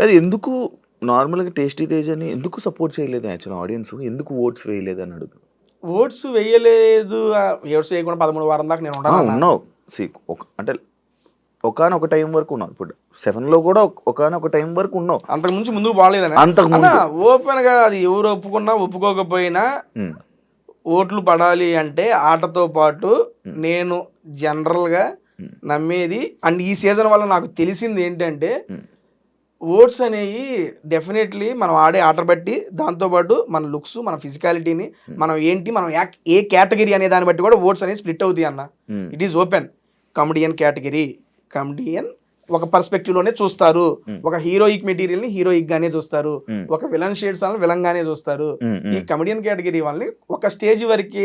అది ఎందుకు నార్మల్గా టేస్టీ తేజ్ అని ఎందుకు సపోర్ట్ చేయలేదు యాక్చువల్ ఆడియన్స్ ఎందుకు ఓట్స్ వేయలేదు అని అడుగు. ఓట్స్ వేయలేదు ఓట్స్ వేయకుండా పదమూడు వారం దాకా నేను ఉండాలి ఉన్నావు. సి ఒక అంటే ఒకనొక టైం వరకు ఉన్నావు. ఇప్పుడు సెవెన్లో కూడా ఒకనొక టైం వరకు ఉన్నావు. అంతకు ముందు ముందుకు బాగాలేదని అంతకు ఓపెన్గా అది ఎవరు ఒప్పుకున్నా ఒప్పుకోకపోయినా ఉమ్, ఓట్లు పడాలి అంటే ఆటతో పాటు నేను జనరల్గా Hmm. నమ్మేది. అండ్ ఈ సీజన్ వల్ల నాకు తెలిసింది ఏంటంటే Hmm. ఓట్స్ అనేవి డెఫినెట్లీ మనం ఆడే ఆట బట్టి దాంతోపాటు మన లుక్స్ మన ఫిజికాలిటీని మనం ఏంటి మనం ఏ కేటగిరీ అనే దాన్ని బట్టి కూడా ఓట్స్ అనేవి స్ప్లిట్ అవుతాయి అన్న. ఉమ్, it is open. Comedian category. Comedian ఒక పర్స్పెక్టివ్లోనే చూస్తారు. ఒక హీరోయిక్ మెటీరియల్ని హీరోయిక్ గానే చూస్తారు. ఒక విలన్ షేడ్స్ వాళ్ళని విలన్ గానే చూస్తారు. ఈ కమెడియన్ కేటగిరీ వాళ్ళని ఒక స్టేజ్ వరకే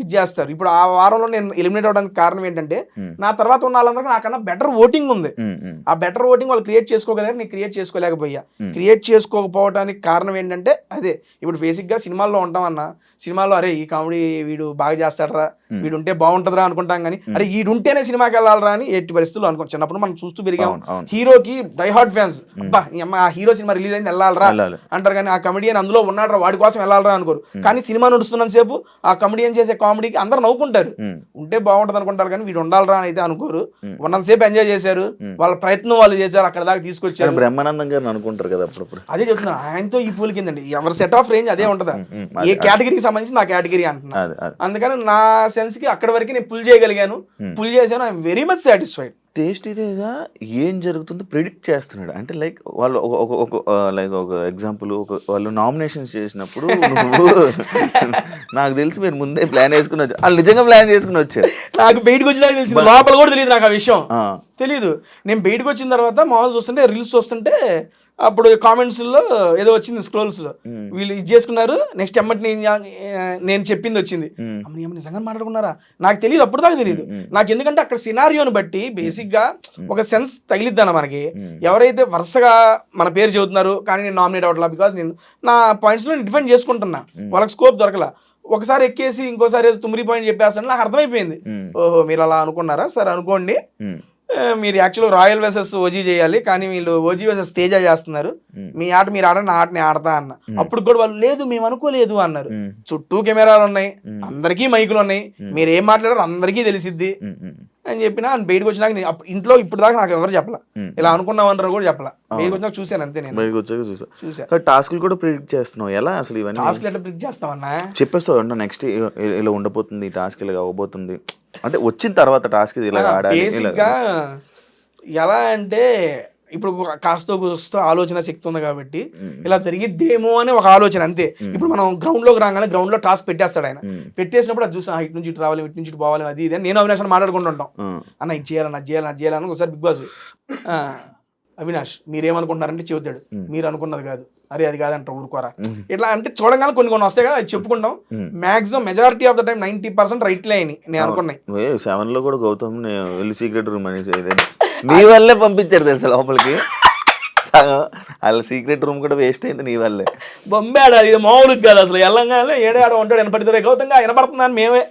ఇది చేస్తారు. ఇప్పుడు ఆ వారంలో నేను ఎలిమినేట్ అవడానికి కారణం ఏంటంటే నా తర్వాత ఉన్న వాళ్ళందరికీ నాకన్నా బెటర్ ఓటింగ్ ఉంది. ఆ బెటర్ ఓటింగ్ వాళ్ళు క్రియేట్ చేసుకోగలిగారు నేను క్రియేట్ చేసుకోలేకపోయా. క్రియేట్ చేసుకోకపోవడానికి కారణం ఏంటంటే అదే. ఇప్పుడు బేసిక్గా సినిమాల్లో ఉంటాం అన్న సినిమాలో అరే ఈ కామెడీ వీడు బాగా చేస్తాడరా వీడు ఉంటే బాగుంటుందిరా అనుకుంటాం కానీ అరే వీడు ఉంటేనే సినిమాకి వెళ్ళాలరా అని ఎట్టి పరిస్థితుల్లో అనుకో చిన్నప్పుడు మనం చూస్తూ పెరిగాం. హీరోకి డైహార్డ్ ఫ్యాన్స్ అబ్బా ఆ హీరో సినిమా రిలీజ్ అయింది వెళ్ళాలరా వెళ్ళాలి. అంటారు కానీ ఆ కమెడియన్ అందులో ఉన్నాడు వాడి కోసం వెళ్ళాలరా అనుకోరు. కానీ సినిమా నడుస్తున్నంత సేపు ఆ కమెడియన్ చేసే కామెడీకి అందరు నవ్వుకుంటారు. ఉంటే బాగుంటది అనుకుంటారు కానీ వీడు ఉండాలరా అని అయితే అనుకోరు. ఉన్నంతసేపు ఎంజాయ్ చేశారు. వాళ్ళ ప్రయత్నం వాళ్ళు చేశారు అక్కడ దాకా తీసుకొచ్చారు. బ్రహ్మానందం గారిని అనుకుంటారు కదా అప్పుడప్పుడు. అదే చెప్తున్నారు ఆయనతో ఈ పూల్ కిందండి. ఎవరి సెట్ ఆఫ్ రేంజ్ అదే ఉంటదా. ఏ కేటగిరీకి సంబంధించి నా కేటగిరీ అంటున్నా. అది అది. అందుకని నా సెన్స్కి అక్కడ వరకు నేను పుల్ చేయగలిగాను. Hmm. పుల్ చేశాను. I'm very much satisfied taste ఇదేగా? ఏం జరుగుతుందో ప్రిడిక్ట్ చేస్తున్నాడు. అంటే లైక్ వాళ్ళు ఒక ఒక లైక్ ఒక ఎగ్జాంపుల్ ఒక వాళ్ళు నామినేషన్స్ చేసినప్పుడు నాకు తెలిసి మీరు ముందే ప్లాన్ వేసుకుని వచ్చారు. వాళ్ళు నిజంగా ప్లాన్ చేసుకుని వచ్చారు. నాకు బయటకు వచ్చినాక తెలిసింది. లోపల కూడా తెలియదు నాకు ఆ విషయం. ఆ, తెలీదు. నేను బయటకు వచ్చిన తర్వాత మామూలు చూస్తుంటే రీల్స్ చూస్తుంటే అప్పుడు comments లో ఏదో వచ్చింది స్క్రోల్స్లో. ఉమ్, వీళ్ళు ఇది చేసుకున్నారు నెక్స్ట్ ఎమ్మటి నేను నేను చెప్పింది వచ్చింది. ఏమన్నా నిజంగా మాట్లాడుకున్నారా? నాకు తెలియదు అప్పుడు దాకా తెలియదు. నాకు ఎందుకంటే అక్కడ సినారియోని బట్టి బేసిక్గా ఒక సెన్స్ తగిలిద్దన్న మనకి. ఎవరైతే వరుసగా మన పేరు చెబుతున్నారు కానీ నేను నామినేట్ అవ్వట్లా బికాస్ నేను నా పాయింట్స్లో డిఫెండ్ చేసుకుంటున్నా. వాళ్ళకి స్కోప్ దొరకలా. ఒకసారి ఎక్కేసి ఇంకోసారి ఏదో తుమ్మిరి పాయింట్ చెప్పేస్తాను నాకు అర్థమైపోయింది. ఓహో మీరు అలా అనుకున్నారా? సరే అనుకోండి. మీరు యాక్చువల్ రాయల్ వెసెస్ ఓజీ చేయాలి కానీ వీళ్ళు ఓజీ వెసెస్ తేజ చేస్తున్నారు. మీ ఆట మీరు ఆడండి నా ఆట నేను ఆడతా అన్న. అప్పుడు కూడా వాళ్ళు లేదు మేము అనుకోలేదు అన్నారు. చుట్టూ కెమెరాలు ఉన్నాయి. అందరికీ మైకులు ఉన్నాయి. మీరు ఏం మాట్లాడారో అందరికీ తెలిసిద్ది. అని చెప్పిన బయటకు వచ్చినాక నేను ఇంట్లో ఇప్పుడు దాకా నాకు ఎవరు చెప్పలా. ఇలా అనుకున్నామన్నారు కూడా చెప్పలా. బయటకు వచ్చినాక చూశాను అంతే నేను. బయటకు వచ్చాక చూసా టాస్క్లు కూడా ప్రిడిక్ట్ చేస్తున్నావు. ఎలా అసలు ఇవన్నీ? టాస్క్ ఎట్లా ప్రిక్ చేస్తామన్నా చెప్పేస్తావు అంటే నెక్స్ట్ ఇలా ఉండబోతుంది టాస్క్ ఇలా అవ్వబోతుంది. అంటే వచ్చిన తర్వాత టాస్క్ ఇలా ఆడాలి ఎలా అంటే ఇప్పుడు కాస్త కూస్తో ఆలోచన శక్తి ఉంది కాబట్టి ఇలా జరిగిద్దేమో అని ఒక ఆలోచన అంతే. ఇప్పుడు మనం గ్రౌండ్లోకి రాగానే గ్రౌండ్లో టాస్క్ పెట్టేస్తాడు ఆయన. పెట్టేసినప్పుడు అది చూసి "ఆ, ఇటు నుంచి ఇటు రావాలి ఇటు నుంచి ఇటు పోవాలి అది ఇది నేను అవినాష్ అని మాట్లాడుకుంటుంటాం అన్న ఇది చేయాలన్న అది చేయాలని ఒకసారి బిగ్ బాస్ అవినాష్ మీరేమనుకుంటున్నారంటే చెబుతాడు. మీరు అనుకున్నది కాదు. అరే అది కాదంట ఊరుకోరా. ఇట్లా అంటే చూడగానే కొన్ని కొన్ని వస్తాయి కదా అది చెప్పుకుంటాం. Maximum majority of the time ninety percent రైట్లే అయినాయి నేను అనుకున్నాయి. సెవెన్లో కూడా గౌతమ్ వెళ్ళి సీక్రెట్ రూమ్ అనేసి ఏదైనా. నీ వల్లే పంపించారు తెలుసా లోపలికి? సగం. వాళ్ళ సీక్రెట్ రూమ్ కూడా వేస్ట్ అయింది నీ వల్లే. బొంబాడు అది మామూలుగా కాదు అసలు. ఎల్లంగానే ఏడాడ ఉంటాడు వినపడితే గౌతంగా వినపడుతుందని మేమే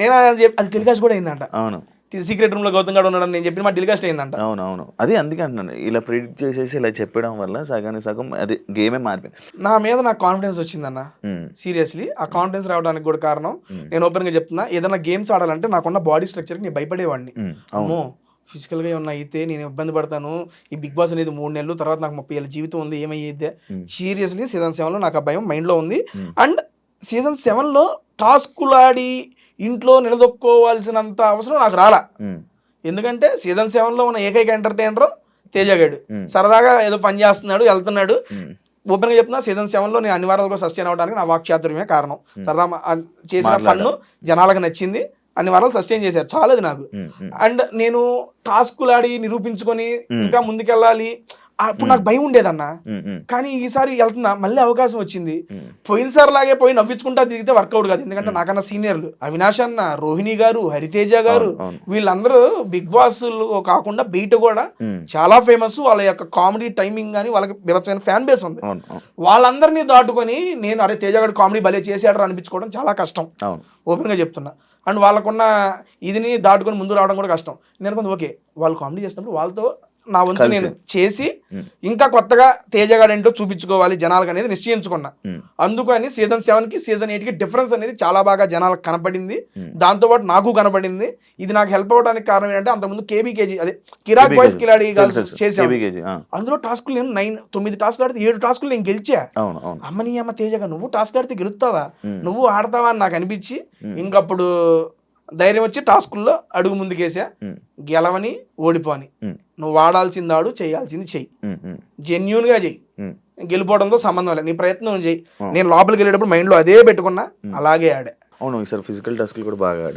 నేను అది టెలికాస్ట్ కూడా అయిందంట. అవును. సీక్రెట్ రూమ్లో గౌతమ్ గాడు ఉన్నాడని నేను చెప్పిన మా టెలికాస్ట్ అయిందంట. అవును అవును. అది అందుకే అంటున్నాను. ఇలా ప్రిడిక్ట్ చేసేసి ఇలా చెప్పడం వల్ల సగానికి సగం అది గేమే మారిపోయింది. నా మీద నాకు కాన్ఫిడెన్స్ వచ్చిందన్న. సీరియస్లీ ఆ కాన్ఫిడెన్స్ రావడానికి కూడా కారణం నేను ఓపెన్గా చెప్తున్నా ఏదైనా గేమ్స్ ఆడాలంటే నాకున్న బాడీ స్ట్రక్చర్ నేను భయపడేవాడిని. అవును. అమ్మో ఫిజికల్గా ఏమన్నా అయితే నేను ఇబ్బంది పడతాను. ఈ బిగ్ బాస్ అనేది మూడు నెలలు తర్వాత నాకు ముప్పై ఏళ్ళ జీవితం ఉంది ఏమయ్యేది? సీరియస్లీ సీజన్ సెవెన్లో నాకు ఆ భయం మైండ్లో ఉంది అండ్ సీజన్ సెవెన్లో టాస్కులు ఆడి ఇంట్లో నిలదొక్కోవాల్సినంత అవసరం నాకు రాలా. ఎందుకంటే సీజన్ సెవెన్లో ఉన్న ఏకైక ఎంటర్టైనర్ తేజగాడు సరదాగా ఏదో పని చేస్తున్నాడు వెళ్తున్నాడు. ఉమ్, ఓపెన్గా చెప్తున్నా సీజన్ సెవెన్లో నేను అన్ని వారాలుగా సస్టైన్ అవడానికి నా వాక్చాతుర్యమే కారణం. సరదా చేసిన ఫన్ జనాలకు నచ్చింది. అన్ని వారాలు సస్టైన్ చేశారు. చాలది నాకు. అండ్ నేను టాస్కులు ఆడి నిరూపించుకొని. ఇంకా ముందుకెళ్ళాలి. అప్పుడు నాకు భయం ఉండేదన్న. కానీ ఈసారి వెళ్తున్నా. మళ్ళీ అవకాశం వచ్చింది. పోయినసారి లాగే పోయి నవ్వించుకుంటా తిరిగితే వర్కౌట్ కాదు. ఎందుకంటే నాకన్నా సీనియర్లు. అవినాష్ అన్న రోహిణి గారు హరితేజ గారు. వీళ్ళందరూ బిగ్ బాస్ కాకుండా బయట కూడా చాలా ఫేమస్. వాళ్ళ యొక్క కామెడీ టైమింగ్ కానీ వాళ్ళకి విరచమైన ఫ్యాన్ బేస్ ఉంది. వాళ్ళందరినీ దాటుకొని నేను అరే తేజగాడు కామెడీ భలే చేశాడు అనిపించుకోవడం చాలా కష్టం. అవును. ఓపెన్గా చెప్తున్నా. అండ్ వాళ్ళకున్న ఇదిని దాటుకొని ముందు రావడం కూడా కష్టం. నేను కొంత ఓకే వాళ్ళు కామెడీ చేసినప్పుడు వాళ్ళతో నా వంతు. నేను చేసి. ఇంకా కొత్తగా తేజగాడు ఏంటో చూపించుకోవాలి జనాలకు అనేది నిశ్చయించుకున్నా. అందుకని సీజన్ సెవెన్కి సీజన్ ఎయిట్కి డిఫరెన్స్ అనేది చాలా బాగా జనాలకు కనపడింది ఉమ్. దాంతో పాటు నాకు కనపడింది ఇది నాకు హెల్ప్ అవ్వడానికి కారణం ఏంటంటే అంతకుముందు కేబీకేజీ అదే కిరాక్. బాయ్స్ కిలాడి తెలుసు, తెలుసు. చేసాం KBKG, ఆ. అందులో టాస్కులు నేను నైన్ తొమ్మిది టాస్కులు ఆడితే ఏడు టాస్కులు నేను గెలిచా అమ్మని అమ్మ తేజగా నువ్వు టాస్క్ ఆడితే గెలుస్తావా. నువ్వు ఆడతావా అని నాకు అనిపించి. ఇంకప్పుడు ధైర్యం వచ్చి టాస్కుల్లో అడుగు ముందుకేసా. గెలవని ఓడిపోని. నువ్వు ఆడాల్సింది ఆడు చేయాల్సింది చెయ్యి ఉమ్. ఉమ్. జెన్యున్గా చెయ్యి. గెలిపోవడంతో సంబంధం లేదు నీ ప్రయత్నం చెయ్యి. నేను లోపలికి వెళ్ళేటప్పుడు మైండ్లో అదే పెట్టుకున్నా అలాగే ఆడా అవును ఈసారి ఫిజికల్ టాస్క్లు కూడా బాగా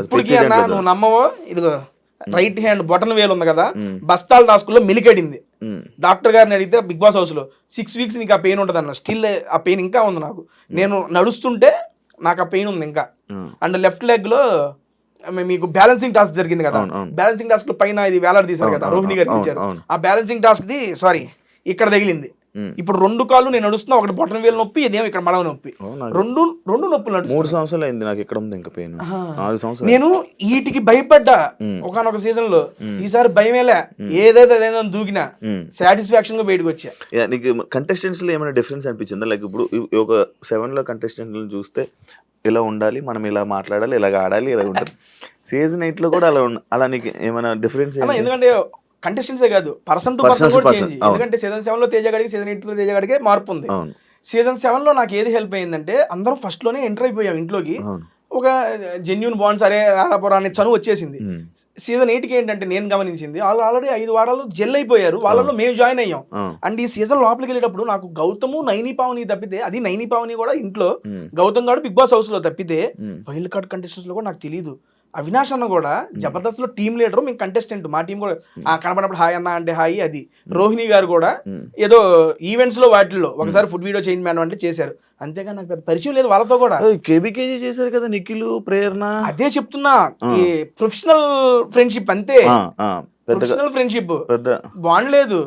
ఇప్పటికీ అన్న నువ్వు నమ్మవో ఇదిగో రైట్ హ్యాండ్ బొటన్ వేలు ఉంది కదా. బస్తాల టాస్కుల్లో మిలికెడింది. డాక్టర్ గారిని అడిగితే బిగ్ బాస్ హౌస్లో సిక్స్ వీక్స్ నీకు ఆ పెయిన్ ఉంటుంది అన్న స్టిల్ ఆ పెయిన్ ఇంకా ఉంది నాకు నేను నడుస్తుంటే నాకు ఆ పెయిన్ ఉంది ఇంకా. అండ్ లెఫ్ట్ లెగ్లో మీకు బ్యాలెన్సింగ్ టాస్క్ జరిగింది కదా. బ్యాలెన్సింగ్ టాస్క్ పైన ఇది వేలాడి తీశారు కదా రోహిణి ఇచ్చారు అవును. ఆ బ్యాలెన్సింగ్ టాస్క్ ది సారీ ఇక్కడ తగిలింది. ఇప్పుడు రెండు కాళ్ళు నేను నడుస్తున్నా ఒకటి బొటన్ వేలు నొప్పి ఇదేమో ఇక్కడ మడవ నొప్పి. రెండు రెండు నొప్పులు మూడు నడుస్తుంది సంవత్సరాలు అయింది నాకు ఇక్కడ ఉంది ఇంకా పెయిన్. నాలుగు సంవత్సరాలు నేను వీటికి భయపడ్డా. ఒకనొక సీజన్లో. ఈసారి భయమేలే. ఏదైతే అదేదో దూకినా. సాటిస్ఫాక్షన్గా బయటకు వచ్చా. నీకు కంటెస్టెంట్స్లో ఏమైనా డిఫరెన్స్ అనిపించిందా? లైక్ ఇప్పుడు ఒక సెవెన్లో కంటెస్టెంట్లను చూస్తే ఇలా ఉండాలి? మనం ఇలా మాట్లాడాలి ఇలాగ ఆడాలి ఇలా ఉంటుంది సీజన్ ఎయిట్లో కూడా అలా అలా నీకు ఏమైనా డిఫరెన్స్ ఎందుకంటే కంటెస్టెంట్సే కాదు పర్సన్ టు పర్సన్ కూడా చేంజ్. ఎందుకంటే సీజన్ సెవెన్లో తేజ గడికి సీజన్ ఎయిట్లో తేజ గడికి మార్పు ఉంది సీజన్ సెవెన్లో నాకు ఏది హెల్ప్ అయిందంటే అందరం ఫస్ట్లోనే ఎంటర్ అయిపోయాం ఇంట్లోకి. ఒక జెన్యున్ బాండ్స్ అరే రారాపురా అనే చనువు వచ్చేసింది. సీజన్ ఎయిట్కి ఏంటంటే నేను గమనించింది వాళ్ళు ఆల్రెడీ ఐదు వారాలు జెల్ అయిపోయారు. వాళ్ళలో మేము జాయిన్ అయ్యాం. అండ్ ఈ సీజన్ లోపలికి వెళ్ళేటప్పుడు నాకు గౌతము నైని పావని తప్పితే అది నైని పావని కూడా ఇంట్లో. గౌతమ్ గారు బిగ్ బాస్ హౌస్లో తప్పితే. వైల్డ్ కార్డ్ కంటెస్టెంట్స్లో కూడా నాకు తెలియదు అవినాష్ అన్న కూడా జబర్దస్త్లో టీమ్ లీడర్ మేము కంటెస్టెంట్ మా టీం కూడా ఆ కనపడినప్పుడు హాయ్ అన్న అంటే హాయ్ అది. రోహిణి గారు కూడా. ఏదో ఈవెంట్స్లో వాటిల్లో ఒకసారి ఫుడ్ వీడియో చేయండి మేడం అంటే చేశారు. అంతేగా నాకు పెద్ద పరిచయం లేదు వాళ్ళతో కూడా. కేబీకేజీ చేశారు కదా నిఖిల్ ప్రేరణ. అదే చెప్తున్నా. ఈ ప్రొఫెషనల్ ఫ్రెండ్షిప్ అంతే. ప్రొఫెషనల్ ఫ్రెండ్షిప్ బాండ్ లేదు.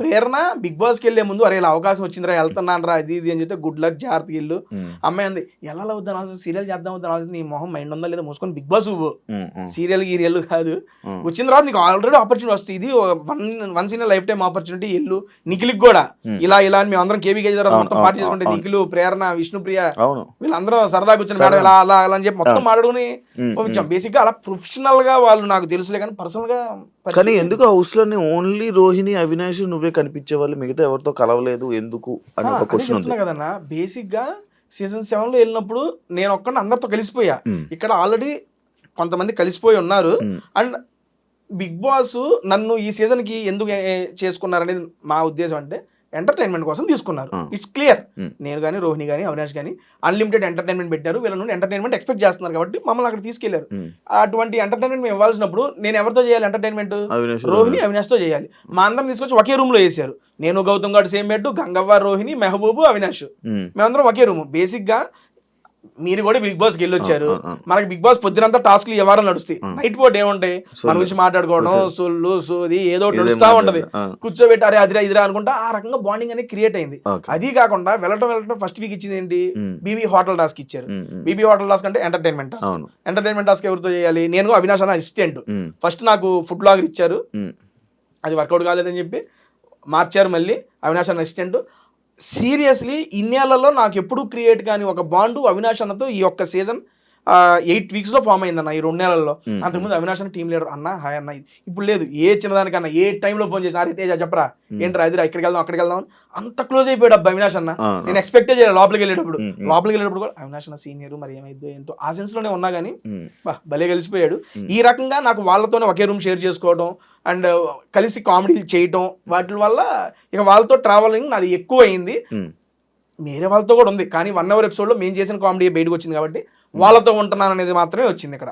ప్రేరణ బిగ్ బాస్కి వెళ్ళే ముందు అరే ఇలా అవకాశం వచ్చిందిరా వెళ్తున్నాను రా అది ఇది అని చెప్తే గుడ్ లక్ జాగ్రత్తగా వెళ్ళు. అమ్మాయి అంది ఎలా అవుతాను అవసరం సీరియల్ చేద్దాం అవుతాను అవసరం నీ మొహం మైండ్ ఉందా లేదా మూసుకొని బిగ్ బాస్. సీరియల్ గీరియల్ కాదు. వచ్చిన తర్వాత నీకు ఆల్రెడీ ఆపర్చునిటీ వస్తుంది ఇది one once in life time opportunity ఎల్లు నిఖిల్కి కూడా. ఇలా ఇలా అని మేము అందరం కేవీ తర్వాత అవును, మొత్తం పార్టీ చేసుకుంటే. నిఖిల్ ప్రేరణ విష్ణుప్రియ వీళ్ళందరూ సరదా కూర్చొని మేడం ఇలా అలా అలా అని చెప్పి మొత్తం. మాట్లాడుకుని. పంపించాం బేసిక్గా అలా ప్రొఫెషనల్గా వాళ్ళు నాకు తెలుసులే కానీ పర్సనల్గా కానీ. ఎందుకు హౌస్లోనే ఓన్లీ రోహిణి అవినాష్ నువ్వే కనిపించే వాళ్ళు మిగతా ఎవరితో కలవలేదు ఎందుకు అని ఒక క్వశ్చన్ ఉంది కదన్నా బేసిక్గా సీజన్ సెవెన్లో వెళ్ళినప్పుడు నేను ఒక్కడిని అందరితో కలిసిపోయా. ఇక్కడ ఆల్రెడీ కొంతమంది కలిసిపోయి ఉన్నారు. అండ్ బిగ్ బాస్ నన్ను ఈ సీజన్కి ఎందుకు చేసుకున్నారనేది మా ఉద్దేశం అంటే ఎంటర్టైన్మెంట్ కోసం తీసుకున్నారు. It's clear. నేను కానీ రోహిణి కానీ అవినాష్ కానీ అన్లిమిటెడ్ ఎంటర్టైన్మెంట్ పెట్టారు. వీళ్ళ నుండి ఎంటర్టైన్మెంట్ ఎక్స్పెక్ట్ చేస్తున్నారు కాబట్టి మమ్మల్ని అక్కడ తీసుకెళ్ళారు. అటువంటి ఎంటర్టైన్మెంట్ మేము ఇవ్వాల్సినప్పుడు నేను ఎవరితో చేయాలి ఎంటర్టైన్మెంట్ అవినాష్ రోహిణి అవినాష్తో చేయాలి. మా అందరం తీసుకొచ్చి ఒకే రూమ్లో వేసారు. నేను గౌతమ్ గారు సేమ్ బెడ్ గంగవ్వ రోహిణి మెహబూబు అవినాష్. మేమందరం ఒకే రూమ్ బేసిక్గా మీరు కూడా బిగ్ బాస్ ఆ. మనకి బిగ్ బాస్ పొద్దునంతా టాస్క్లు ఎవరో నడుస్తాయి. నైట్ పూట ఏముంటాయి మన. గురించి మాట్లాడుకోవడం సొల్లు. సోది ఏదో నడుస్తా ఉంటది ఆ. కూర్చోబెట్టి అరే అదిరా ఇదిరా అనుకుంటా ఆ రకంగా బాండింగ్ అనేది క్రియేట్ అయింది. అది కాకుండా వెళ్ళటం వెళ్ళటం ఫస్ట్ వీక్ ఇచ్చింది ఏంటి. బీబీ హోటల్ టాస్క్ ఇచ్చారు. బీబీ హోటల్ టాస్క్ అంటే ఎంటర్టైన్మెంట్ టాస్క్ ఎంటర్టైన్మెంట్ టాస్క్ ఎవరితో చేయాలి నేను అవినాష్ అన్న అసిస్టెంట్. ఫస్ట్ నాకు ఫుడ్ బ్లాగర్ ఇచ్చారు. అది వర్కౌట్ కాలేదని చెప్పి మార్చారు మళ్ళీ అవినాష్ అన్న అసిస్టెంట్ సీరియస్లీ ఇన్నేళ్ళలో నాకు ఎప్పుడు క్రియేట్ కాని ఒక బాండు అవినాష్ అన్నతో ఈ యొక్క సీజన్ ఎయిట్ వీక్స్లో ఫామ్ అయిందన్న ఈ రెండు నెలల్లో. అంతకుముందు అవినాష్ అన్న టీం లీడర్ అన్న హాయ్ అన్న ఇప్పుడు లేదు. ఏ చిన్నదానికన్నా ఏ టైంలో ఫోన్ చేసి అరే తేజ చెప్పరా? ఏంట్రా అదిరా ఇక్కడికి వెళ్దాం అక్కడికి వెళ్దాం అని అంత క్లోజ్ అయిపోయాడు అబ్బా అవినాష్ అన్న. నేను ఎక్స్పెక్టే చేయలేదు లోపలికి వెళ్ళేటప్పుడు. లోపలికి వెళ్ళేటప్పుడు కూడా అవినాష్ అన్న సీనియర్ మరి ఏమైందో ఏంటో ఆ సెన్స్లోనే ఉన్నా కానీ భలే కలిసిపోయాడు. ఈ రకంగా నాకు వాళ్ళతోనే ఒకే రూమ్ షేర్ చేసుకోవడం అండ్ కలిసి కామెడీలు చేయటం వాటి వల్ల ఇక వాళ్ళతో ట్రావెలింగ్ నాది ఎక్కువ అయింది. వేరే వాళ్ళతో కూడా ఉంది. కానీ వన్ అవర్ ఎపిసోడ్లో మేము చేసిన కామెడీ బయటకు వచ్చింది కాబట్టి వాళ్ళతో ఉంటున్నాను అనేది మాత్రమే వచ్చింది ఇక్కడ.